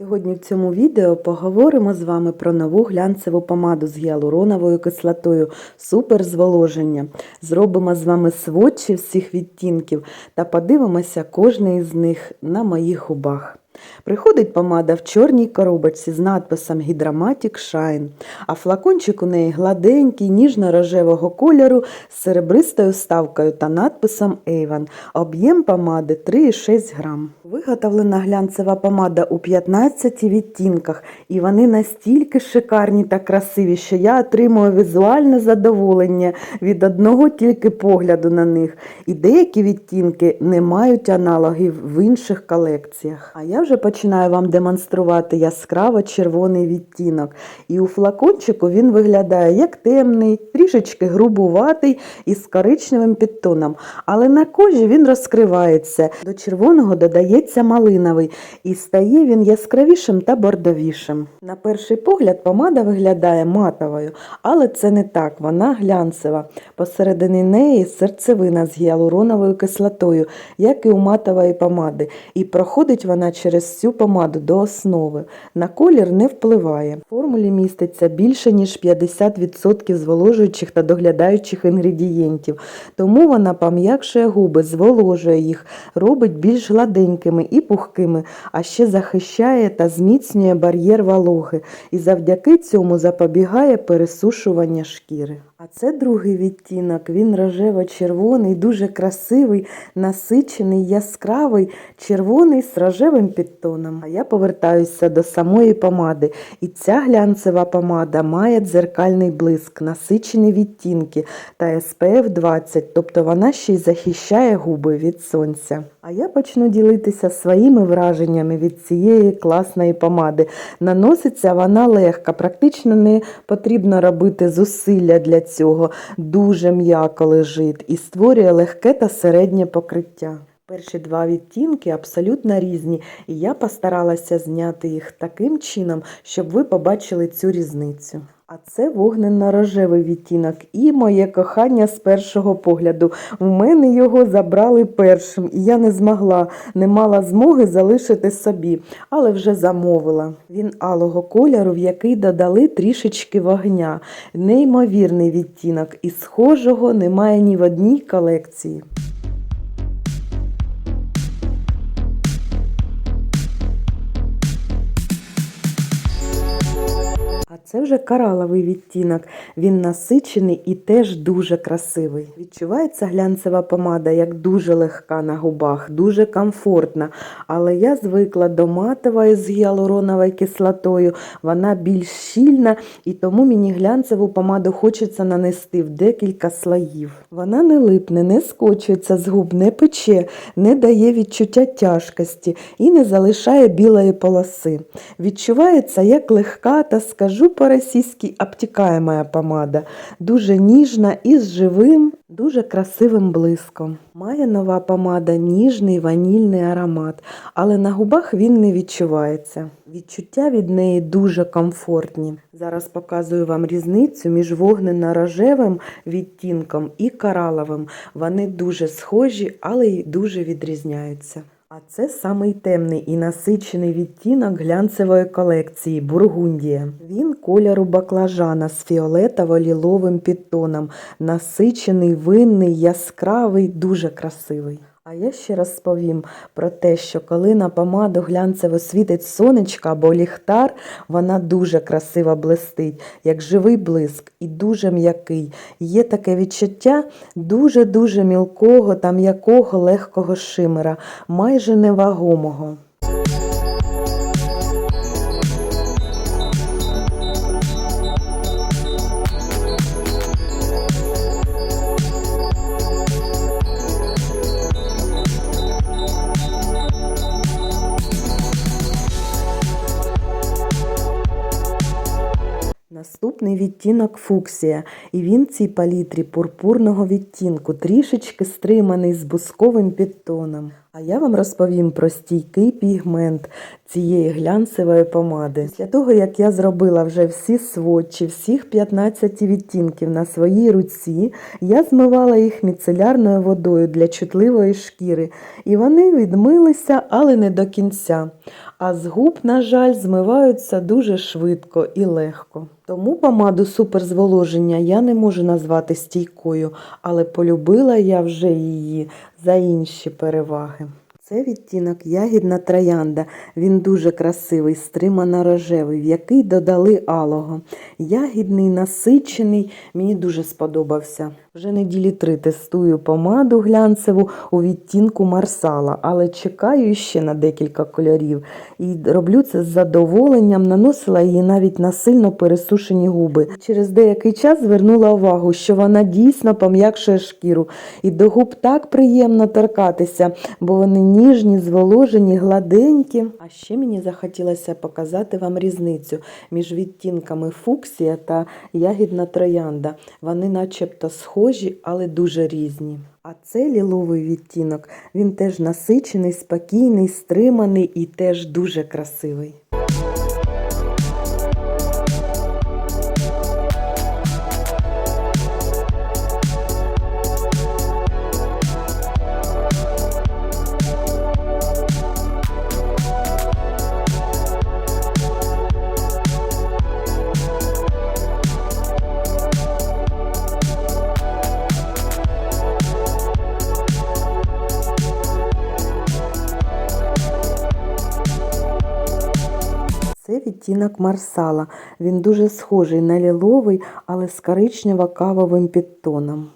Сьогодні в цьому відео поговоримо з вами про нову глянцеву помаду з гіалуроновою кислотою суперзволоження. Зробимо з вами сводчі всіх відтінків та подивимося кожний із них на моїх губах. Приходить помада в чорній коробочці з надписом Hydromatic Shine, а флакончик у неї гладенький, ніжно-рожевого кольору з серебристою вставкою та надписом Avon. Об'єм помади 3,6 грам. Виготовлена глянцева помада у 15 відтінках, і вони настільки шикарні та красиві, що я отримую візуальне задоволення від одного тільки погляду на них. І деякі відтінки не мають аналогів в інших колекціях. А я вже починаю вам демонструвати яскраво червоний відтінок. І у флакончику він виглядає як темний, трішечки грубуватий і з коричневим підтоном. Але на кожі він розкривається. До червоного додається малиновий, і стає він яскравішим та бордовішим. На перший погляд помада виглядає матовою, але це не так, вона глянцева. Посередині неї серцевина з гіалуроновою кислотою, як і у матової помади, і проходить вона через всю помаду до основи. На колір не впливає. В формулі міститься більше ніж 50% зволожуючих та доглядаючих інгредієнтів, тому вона пом'якшує губи, зволожує їх, робить більш гладенькими і пухкими, а ще захищає та зміцнює бар'єр вологи і завдяки цьому запобігає пересушування шкіри. А це другий відтінок, він рожево-червоний, дуже красивий, насичений, яскравий, червоний з рожевим підтоном. А я повертаюся до самої помади. І ця глянцева помада має дзеркальний блиск, насичені відтінки та SPF 20, тобто вона ще й захищає губи від сонця. А я почну ділитися своїми враженнями від цієї класної помади. Наноситься вона легко, практично не потрібно робити зусилля для цього. Дуже м'яко лежить і створює легке та середнє покриття. Перші два відтінки абсолютно різні, і я постаралася зняти їх таким чином, щоб ви побачили цю різницю. А це вогненно-рожевий відтінок і моє кохання з першого погляду. У мене його забрали першим, і я не змогла, не мала змоги залишити собі, але вже замовила. Він алого кольору, в який додали трішечки вогня. Неймовірний відтінок, і схожого немає ні в одній колекції. Це вже кораловий відтінок. Він насичений і теж дуже красивий. Відчувається глянцева помада як дуже легка на губах, дуже комфортна. Але я звикла до матової з гіалуроновою кислотою. Вона більш щільна, і тому мені глянцеву помаду хочеться нанести в декілька слоїв. Вона не липне, не скочується з губ, не пече, не дає відчуття тяжкості і не залишає білої полоси. Відчувається як легка та скажу по-російськи обтікаєма помада, дуже ніжна і з живим, дуже красивим блиском. Має нова помада ніжний ванільний аромат, але на губах він не відчувається. Відчуття від неї дуже комфортні. Зараз показую вам різницю між вогненно-рожевим відтінком і кораловим. Вони дуже схожі, але й дуже відрізняються. А це самий темний і насичений відтінок глянцевої колекції Бургундія. Він кольору баклажана з фіолетово-ліловим підтоном, насичений, винний, яскравий, дуже красивий. А я ще раз сповім про те, що коли на помаду глянцево світить сонечко або ліхтар, вона дуже красиво блистить, як живий блиск і дуже м'який. Є таке відчуття дуже-дуже мілкого та м'якого легкого шимера, майже невагомого. Наступний відтінок фуксія, і він цій палітрі пурпурного відтінку, трішечки стриманий з бусковим підтоном. А я вам розповім про стійкий пігмент цієї глянцевої помади. Після того, як я зробила вже всі сводчі, всіх 15 відтінків на своїй руці, я змивала їх міцелярною водою для чутливої шкіри, і вони відмилися, але не до кінця. А з губ, на жаль, змиваються дуже швидко і легко. Тому помаду суперзволоження я не можу назвати стійкою, але полюбила я вже її за інші переваги. Це відтінок ягідна троянда. Він дуже красивий, стримано рожевий, в який додали алого. Ягідний, насичений, мені дуже сподобався. Вже неділі три тестую помаду глянцеву у відтінку марсала, але чекаю ще на декілька кольорів. І роблю це з задоволенням, наносила її навіть на сильно пересушені губи. Через деякий час звернула увагу, що вона дійсно пом'якшує шкіру. І до губ так приємно торкатися, бо вони ніжні, зволожені, гладенькі. А ще мені захотілося показати вам різницю між відтінками фуксія та ягідна троянда. Вони начебто схожі, але дуже різні. А це ліловий відтінок. Він теж насичений, спокійний, стриманий і теж дуже красивий. Відтінок марсала. Він дуже схожий на ліловий, але з коричнево-кавовим підтоном.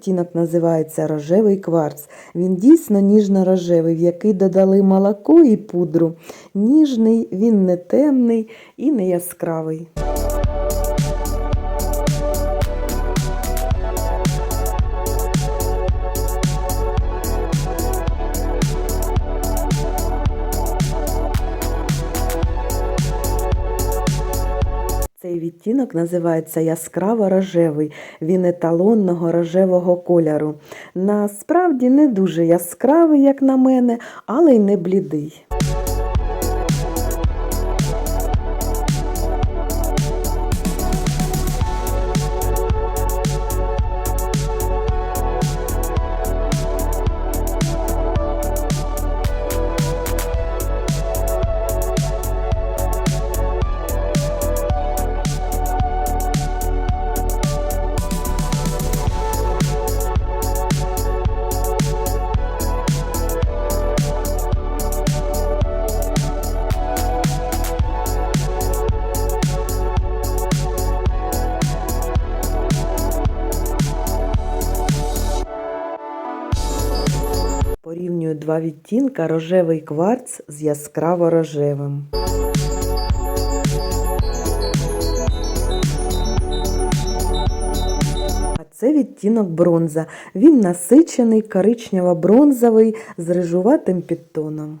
Відтінок називається рожевий кварц. Він дійсно ніжно-рожевий, в який додали молоко і пудру. Ніжний, він не темний і не яскравий. Відтінок називається яскраво рожевий. Він еталонного рожевого кольору. Насправді не дуже яскравий, як на мене, але й не блідий. Два відтінка рожевий кварц з яскраво рожевим. Це відтінок бронза. Він насичений, коричнево-бронзовий з рижуватим підтоном.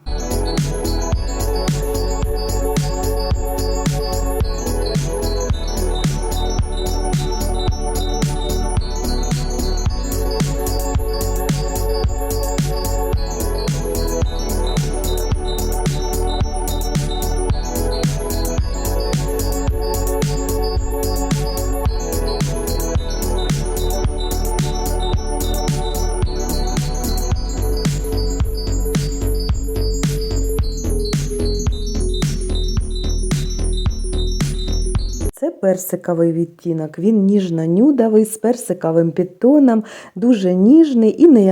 Персиковий відтінок. Він ніжно-нюдовий з персиковим підтоном, дуже ніжний і не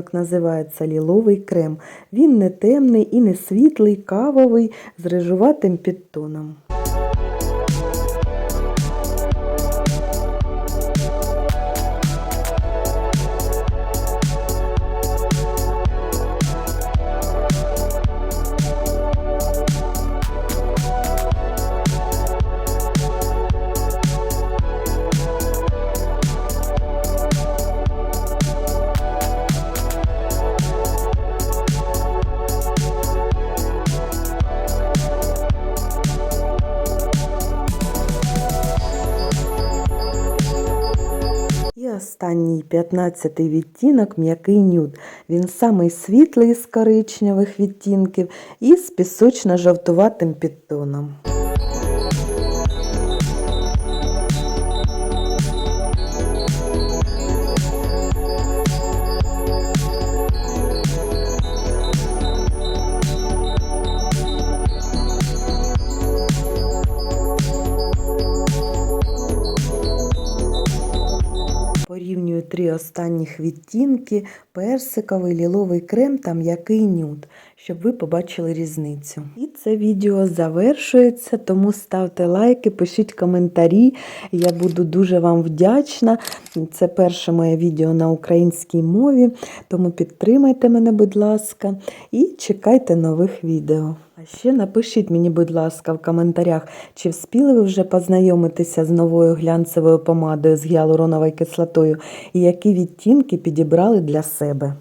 відтінок називається ліловий крем. Він не темний і не світлий, кавовий з рижуватим підтоном. Останній 15-й відтінок м'який нюд. Він самий світлий з коричневих відтінків і з пісочно-жовтуватим підтоном. Останніх відтінки персиковий, ліловий крем та м'який нюд, щоб ви побачили різницю. І це відео завершується, тому ставте лайки, пишіть коментарі. Я буду дуже вам вдячна. Це перше моє відео на українській мові, тому підтримайте мене, будь ласка, і чекайте нових відео. А ще напишіть мені, будь ласка, в коментарях, чи вспіли ви вже познайомитися з новою глянцевою помадою з гіалуроновою кислотою і які відтінки підібрали для себе.